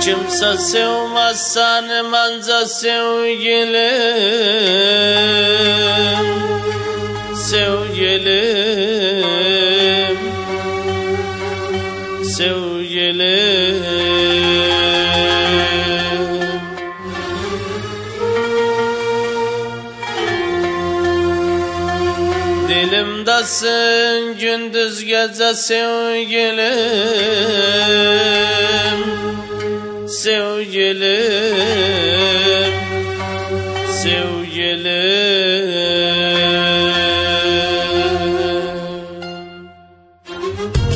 Kimse sevmez seni bence sevgilim. Sevgilim. Sevgilim. Dilimdesin gündüz gece sevgilim Sevgilim Sevgilim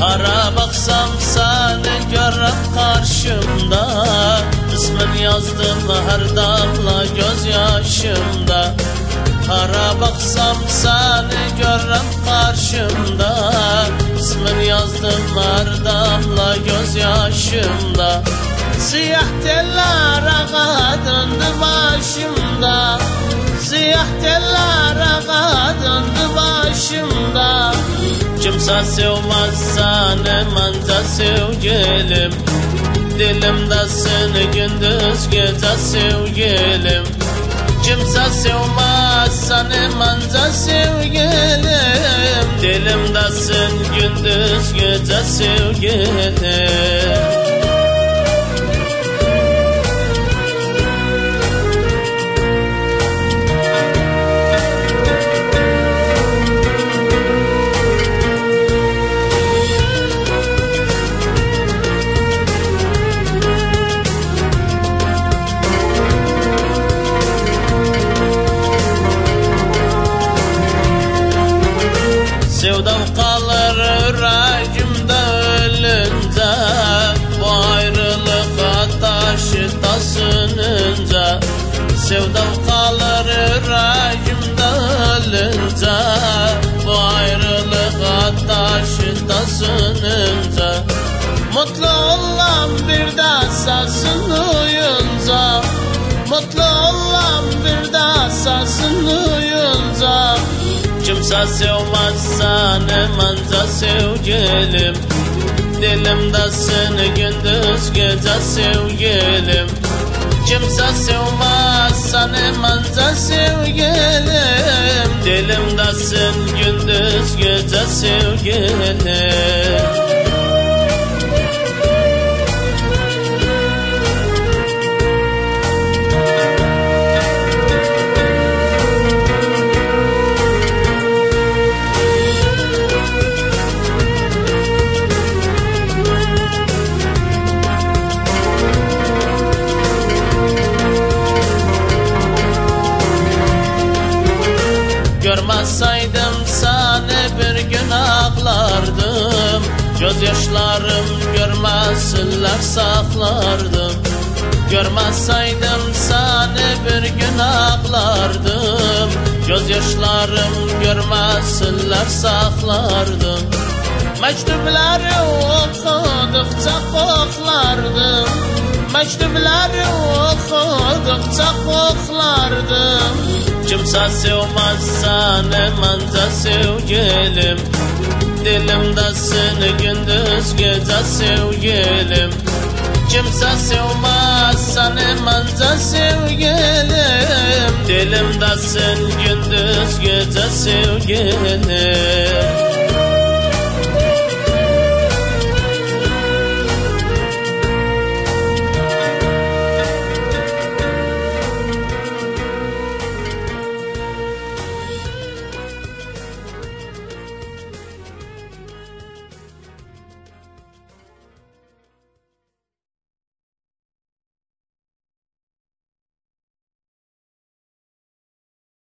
Ara baksam seni görüp karşımda. İsmin yazdım her damla gözyaşımda. Ara baksam seni görüp karşımda. İsmin yazdım her damla gözyaşımda Siyah teller ağa döndü başımda. Siyah teller ağa döndü başımda. Kimse sevmez seni mence sevgilim Dilimdesin gündüz gece sevgilim Kimse sevmez seni mence sevgilim Dilimdesin gündüz gece sevgilim Sevdam kalır yüreğimde ölünce Bu ayrılık taşı tasınınca Mutlu olan bir de sasın uyunca. Mutlu olan bir de sasın uyunca. Kimse sevmez seni mence sevgilim. Dilimdesin gündüz gece sevgilim Kimse sevmez seni mence sevgilim. Dilimdesin gündüz gece sevgilim Görmezseydim seni bir gün ağlardım. Gözyaşlarım görmesinler saklardım. Görmezseydim seni bir gün ağlardım. Gözyaşlarım görmesinler saklardım. Mektupları okudukça koklardım Mektupları okudukça koklardım Kimse sevmez seni mence sevgilim Dilimdesin gündüz gece sevgilim Kimse sevmez seni mence sevgilim Dilimdesin gündüz gece sevgilim